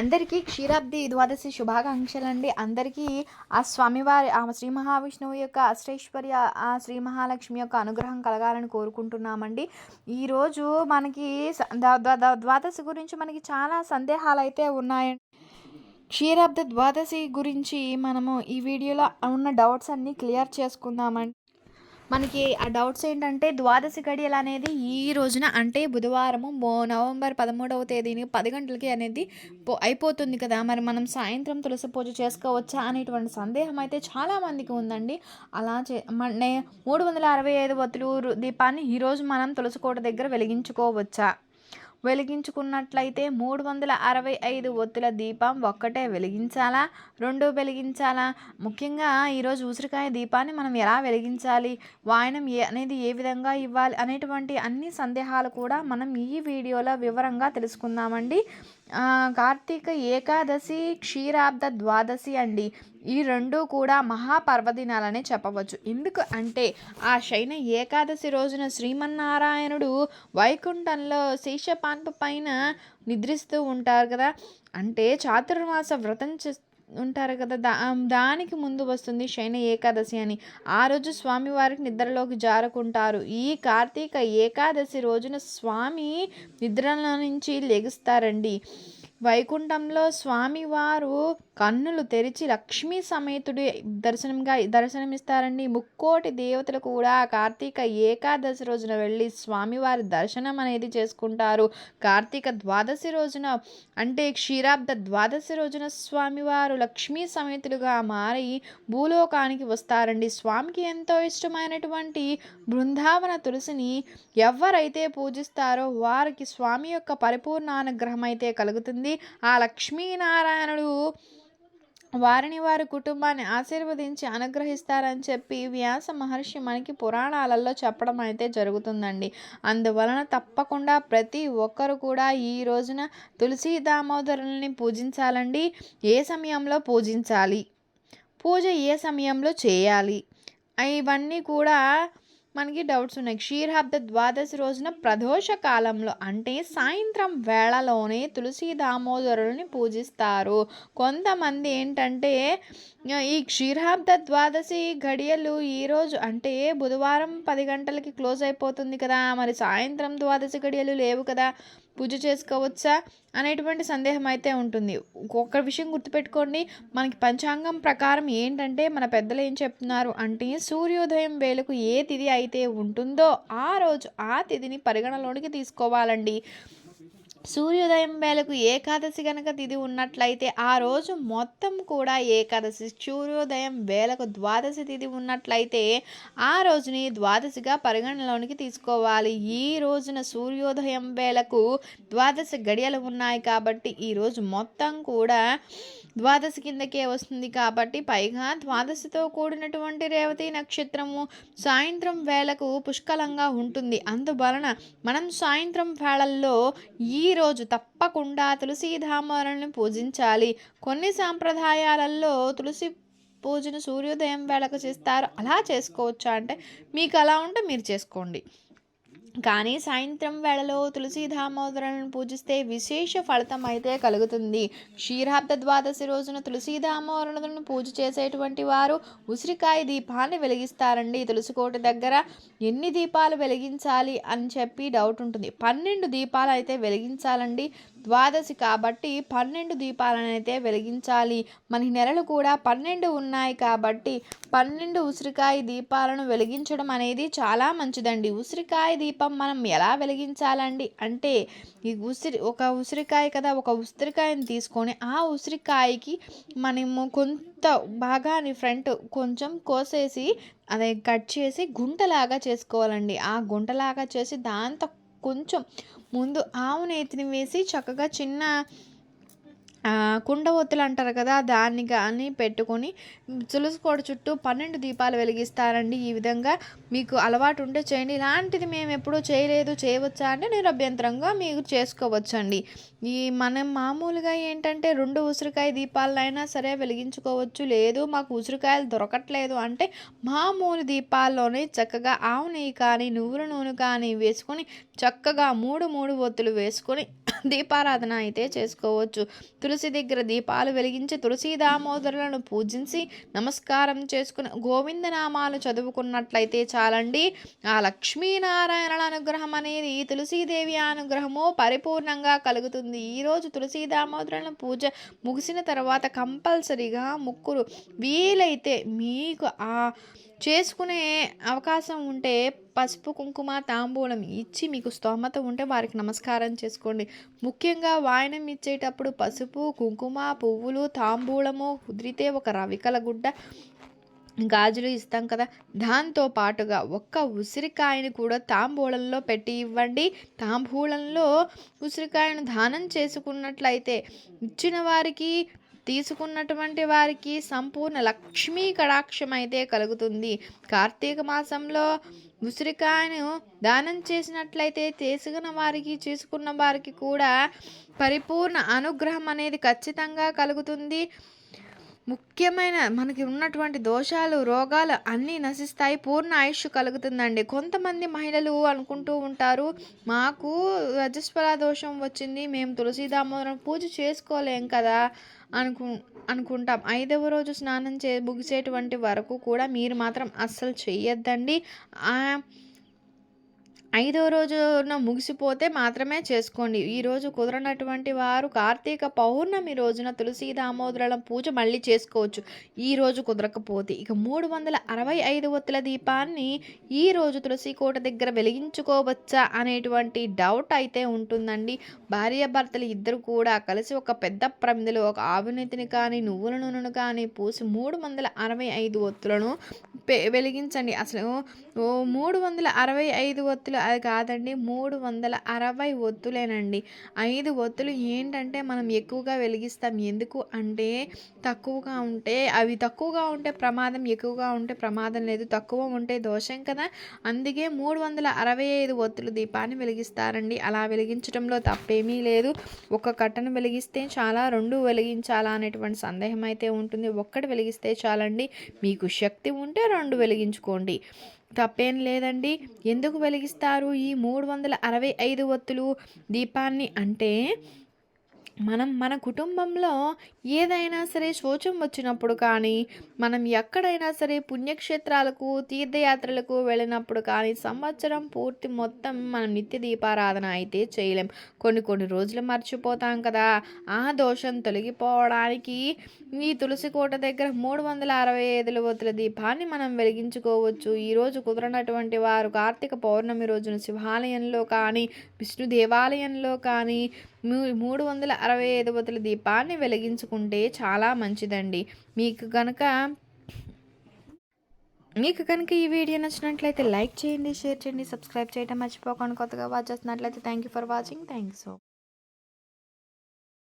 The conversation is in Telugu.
అందరికీ క్షీరాబ్ది ద్వాదశి శుభాకాంక్షలు అండి అందరికీ ఆ స్వామివారి ఆ శ్రీ మహావిష్ణువు యొక్క అష్టైశ్వర్య ఆ శ్రీ మహాలక్ష్మి యొక్క అనుగ్రహం కలగాలని కోరుకుంటున్నామండి. ఈరోజు మనకి ద్వాదశి గురించి మనకి చాలా సందేహాలు అయితే ఉన్నాయండి క్షీరాబ్ద ద్వాదశి గురించి మనము ఈ వీడియోలో ఉన్న డౌట్స్ అన్నీ క్లియర్ చేసుకుందామండి. మనకి ఆ డౌట్స్ ఏంటంటే ద్వాదశి గడియలు అనేది ఈ రోజున అంటే బుధవారము మో- నవంబర్ పదమూడవ తేదీని పది గంటలకి అనేది పో- అయిపోతుంది కదా. మరి మనం సాయంత్రం తులసి పూజ చేసుకోవచ్చా అనేటువంటి సందేహం అయితే చాలా మందికి ఉందండి. అలా చే మూడు వందల అరవై ఐదు వత్తులు దీపాన్ని ఈరోజు మనం తులసి కోట దగ్గర వెలిగించుకోవచ్చా? వెలిగించుకున్నట్లయితే మూడు వందల అరవై ఐదు ఒత్తుల దీపం ఒక్కటే వెలిగించాలా? రెండు వెలిగించాలా? ముఖ్యంగా ఈరోజు ఉసిరికాయ దీపాన్ని మనం ఎలా వెలిగించాలి? వాయనం ఏ అనేది ఏ విధంగా ఇవ్వాలి? అనేటువంటి అన్ని సందేహాలు కూడా మనం ఈ వీడియోలో వివరంగా తెలుసుకుందామండి. కార్తీక ఏకాదశి క్షీరాబ్ద ద్వాదశి అండి. ఈ రెండు కూడా మహాపర్వదినాలనే చెప్పవచ్చు. ఎందుకు అంటే ఆ శయన ఏకాదశి రోజున శ్రీమన్నారాయణుడు వైకుంఠంలో శేషపాన్పు పైన నిద్రిస్తూ ఉంటారు కదా. అంటే చాతుర్మాస వ్రతం చే ఉంటారు కదా. దా దానికి ముందు వస్తుంది శయన ఏకాదశి అని. ఆ రోజు స్వామివారికి నిద్రలోకి జారుకుంటారు. ఈ కార్తీక ఏకాదశి రోజున స్వామి నిద్రలో నుంచి లెగుస్తారండి. వైకుంఠంలో స్వామివారు కన్నులు తెరిచి లక్ష్మీ సమేతుడి దర్శనంగా దర్శనమిస్తారండి. ముక్కోటి దేవతలు కూడా కార్తీక ఏకాదశి రోజున వెళ్ళి స్వామివారి దర్శనం అనేది చేసుకుంటారు. కార్తీక ద్వాదశి రోజున అంటే క్షీరాబ్ద ద్వాదశి రోజున స్వామివారు లక్ష్మీ సమేతులుగా మారి భూలోకానికి వస్తారండి. స్వామికి ఎంతో ఇష్టమైనటువంటి బృందావన తులసిని ఎవరైతే పూజిస్తారో వారికి స్వామి యొక్క పరిపూర్ణ అనుగ్రహం అయితే కలుగుతుంది. ఆ లక్ష్మీనారాయణుడు వారిని వారి కుటుంబాన్ని ఆశీర్వదించి అనుగ్రహిస్తారని చెప్పి వ్యాస మహర్షి మనకి పురాణాలలో చెప్పడం అయితే జరుగుతుందండి. అందువలన తప్పకుండా ప్రతి ఒక్కరు కూడా ఈ రోజున తులసి దామోదరుల్ని పూజించాలండి. ఏ సమయంలో పూజించాలి? పూజ ఏ సమయంలో చేయాలి? ఇవన్నీ కూడా మనకి డౌట్స్ ఉన్నాయి. క్షీరాబ్ద ద్వాదశి రోజున ప్రదోష కాలంలో అంటే సాయంత్రం వేళలోనే తులసి దామోదరుల్ని పూజిస్తారు. కొంతమంది ఏంటంటే ఈ క్షీరాబ్ద ద్వాదశి గడియలు ఈరోజు అంటే బుధవారం పది గంటలకి క్లోజ్ అయిపోతుంది కదా. మరి సాయంత్రం ద్వాదశి గడియలు లేవు కదా. పూజ చేసుకోవచ్చా అనేటువంటి సందేహం అయితే ఉంటుంది. ఒక్క విషయం గుర్తుపెట్టుకోండి మనకి పంచాంగం ప్రకారం ఏంటంటే మన పెద్దలు ఏం చెప్తున్నారు అంటే సూర్యోదయం వేళకు ఏ తిథి అయితే ఉంటుందో ఆ రోజు ఆ తిథిని పరిగణలోనికి తీసుకోవాలండి. సూర్యోదయం వేళకు ఏకాదశి గనక తిది ఉన్నట్లయితే ఆ రోజు మొత్తం కూడా ఏకాదశి సూర్యోదయం వేళకు ద్వాదశి తిది ఉన్నట్లయితే ఆ రోజుని ద్వాదశిగా పరిగణలోనికి తీసుకోవాలి. ఈ రోజున సూర్యోదయం వేళకు ద్వాదశి గడియలు ఉన్నాయి కాబట్టి ఈ రోజు మొత్తం కూడా ద్వాదశి కిందకే వస్తుంది కాబట్టి పైగా ద్వాదశితో కూడినటువంటి రేవతి నక్షత్రము సాయంత్రం వేళకు పుష్కలంగా ఉంటుంది. అందువలన మనం సాయంత్రం వేళల్లో ఈ రోజు తప్పకుండా తులసీధామలను పూజించాలి. కొన్ని సాంప్రదాయాలలో తులసి పూజను సూర్యోదయం వేళకు చేస్తారు. అలా చేసుకోవచ్చా అంటే మీకు అలా ఉంటే మీరు చేసుకోండి. కానీ సాయంత్రం వేళలో తులసి దామోదరులను పూజిస్తే విశేష ఫలితం అయితే కలుగుతుంది. క్షీరాబ్ద ద్వాదశి రోజున తులసి దామోదరులను పూజ చేసేటువంటి వారు ఉసిరికాయ దీపాన్ని వెలిగిస్తారండి. తులసికోట దగ్గర ఎన్ని దీపాలు వెలిగించాలి అని చెప్పి డౌట్ ఉంటుంది. పన్నెండు దీపాలు అయితే వెలిగించాలండి. ద్వాదశి కాబట్టి పన్నెండు దీపాలను అయితే వెలిగించాలి. మనకి నెలలు కూడా పన్నెండు ఉన్నాయి కాబట్టి పన్నెండు ఉసిరికాయ దీపాలను వెలిగించడం అనేది చాలా మంచిదండి. ఉసిరికాయ దీపం మనం ఎలా వెలిగించాలండి? అంటే ఈ ఉసిరి ఒక ఉసిరికాయ కదా ఒక ఉసిరికాయని తీసుకొని ఆ ఉసిరికాయకి మనము కొంత భాగాన్ని ఫ్రంట్ కొంచెం కోసేసి అదే కట్ చేసి గుంటలాగా చేసుకోవాలండి. ఆ గుంటలాగా చేసి దాంతో కొంచెం ముందు ఆవు నేతిని వేసి చక్కగా చిన్న కుండ ఒత్తులు అంటారు కదా దాన్ని కానీ పెట్టుకొని తులసి చుట్టూ పన్నెండు దీపాలు వెలిగిస్తారండి. ఈ విధంగా మీకు అలవాటు ఉంటే చేయండి. ఇలాంటిది మేము ఎప్పుడూ చేయలేదు చేయవచ్చా అంటే నేను అభ్యంతరంగా మీరు చేసుకోవచ్చండి. ఈ మనం మామూలుగా ఏంటంటే రెండు ఉసిరికాయ దీపాలైనా సరే వెలిగించుకోవచ్చు. లేదు మాకు ఉసిరికాయలు దొరకట్లేదు అంటే మామూలు దీపాల్లోనే చక్కగా ఆవు నెయ్యి కానీ నువ్వుల నూనె కానీ వేసుకొని చక్కగా మూడు మూడు ఒత్తులు వేసుకొని దీపారాధన అయితే చేసుకోవచ్చు. తులసి దగ్గర దీపాలు వెలిగించి తులసి దామోదరులను పూజించి నమస్కారం చేసుకుని గోవిందనామాలు చదువుకున్నట్లయితే చాలండి. ఆ లక్ష్మీనారాయణల అనుగ్రహం అనేది తులసీదేవి అనుగ్రహము పరిపూర్ణంగా కలుగుతుంది. ఈరోజు తులసి దామోదరుల పూజ ముగిసిన తర్వాత కంపల్సరీగా ముక్కులు వీలైతే మీకు ఆ చేసుకునే అవకాశం ఉంటే పసుపు కుంకుమ తాంబూలం ఇచ్చి మీకు స్తోమత ఉంటే వారికి నమస్కారం చేసుకోండి. ముఖ్యంగా వాయనం ఇచ్చేటప్పుడు పసుపు కుంకుమ పువ్వులు తాంబూలము కుదిరితే ఒక రవికల గుడ్డ గాజులు ఇస్తాం కదా. దాంతో పాటుగా ఒక్క ఉసిరికాయని కూడా తాంబూలంలో పెట్టి ఇవ్వండి. తాంబూలంలో ఉసిరికాయను దానం చేసుకున్నట్లయితే ఇచ్చిన వారికి తీసుకున్నటువంటి వారికి సంపూర్ణ లక్ష్మీ కటాక్షం అయితే కలుగుతుంది. కార్తీక మాసంలో ఉసిరికాయను దానం చేసినట్లయితే చేసుకున్న వారికి చేసుకున్న వారికి కూడా పరిపూర్ణ అనుగ్రహం అనేది ఖచ్చితంగా కలుగుతుంది. ముఖ్యమైన మనకి ఉన్నటువంటి దోషాలు రోగాలు అన్నీ నశిస్తాయి పూర్ణ ఆయుష్ కలుగుతుందండి. కొంతమంది మహిళలు అనుకుంటూ ఉంటారు మాకు రజస్వల దోషం వచ్చింది మేము తులసి దామోదరం పూజ చేసుకోలేం కదా అనుకు అనుకుంటాం. ఐదవ రోజు స్నానం చే ముగిసేటువంటి వరకు కూడా మీరు మాత్రం అస్సలు చెయ్యొద్దండి. ఐదో రోజున ముగిసిపోతే మాత్రమే చేసుకోండి. ఈరోజు కుదరనటువంటి వారు కార్తీక పౌర్ణమి రోజున తులసి దామోదరుల పూజ మళ్ళీ చేసుకోవచ్చు. ఈ రోజు కుదరకపోతే ఇక మూడు వందల అరవై ఐదు ఒత్తుల దీపాన్ని ఈ రోజు తులసి కోట దగ్గర వెలిగించుకోవచ్చా అనేటువంటి డౌట్ అయితే ఉంటుందండి. భార్యాభర్తలు ఇద్దరు కూడా కలిసి ఒక పెద్ద ప్రమిదలో ఒక ఆవునీతిని కానీ నువ్వుల నూనెను కానీ పూసి మూడు వందల అరవై ఐదు ఒత్తులను వెలిగించండి. అసలు మూడు వందల అరవై ఐదు ఒత్తులు కాదండి మూడు వందల అరవై ఒత్తులేనండి. ఐదు ఒత్తులు ఏంటంటే మనం ఎక్కువగా వెలిగిస్తాం. ఎందుకు అంటే తక్కువగా ఉంటే అవి తక్కువగా ఉంటే ప్రమాదం ఎక్కువగా ఉంటే ప్రమాదం లేదు. తక్కువ ఉంటే దోషం కదా. అందుకే మూడు వందల అరవై ఐదు ఒత్తులు దీపాన్ని వెలిగిస్తారండి. అలా వెలిగించడంలో తప్పేమీ లేదు. ఒక కట్టను వెలిగిస్తే చాలా రెండు వెలిగించాలా అనేటువంటి సందేహం అయితే ఉంటుంది. ఒక్కటి వెలిగిస్తే చాలండి. మీకు శక్తి ఉంటే రెండు వెలిగించుకోండి. తప్పేం లేదండి. ఎందుకు వెలిగిస్తారు ఈ మూడు వందల అరవై ఐదు ఒత్తులు దీపాన్ని అంటే మనం మన కుటుంబంలో ఏదైనా సరే శోచం వచ్చినప్పుడు కానీ మనం ఎక్కడైనా సరే పుణ్యక్షేత్రాలకు తీర్థయాత్రలకు వెళ్ళినప్పుడు కానీ సంవత్సరం పూర్తి మొత్తం మనం నిత్య దీపారాధన అయితే చేయలేం. కొన్ని కొన్ని రోజులు మర్చిపోతాం కదా. ఆ దోషం తొలగిపోవడానికి ఈ తులసి కోట దగ్గర మూడు వందల అరవై ఐదుల వత్తుల దీపాన్ని మనం వెలిగించుకోవచ్చు. ఈరోజు కుదరనటువంటి వారు కార్తీక పౌర్ణమి రోజున శివాలయంలో కానీ విష్ణు దేవాలయంలో కానీ మూడు వందల అరవై ఐదు వతుల దీపాన్ని వెలిగించుకుంటే చాలా మంచిదండి. మీకు కనుక మీకు కనుక ఈ వీడియో నచ్చినట్లయితే లైక్ చేయండి షేర్ చేయండి సబ్స్క్రైబ్ చేయడం మర్చిపోకండి కొత్తగా వాచ్ చేస్తున్నట్లయితే thank you for watching thank so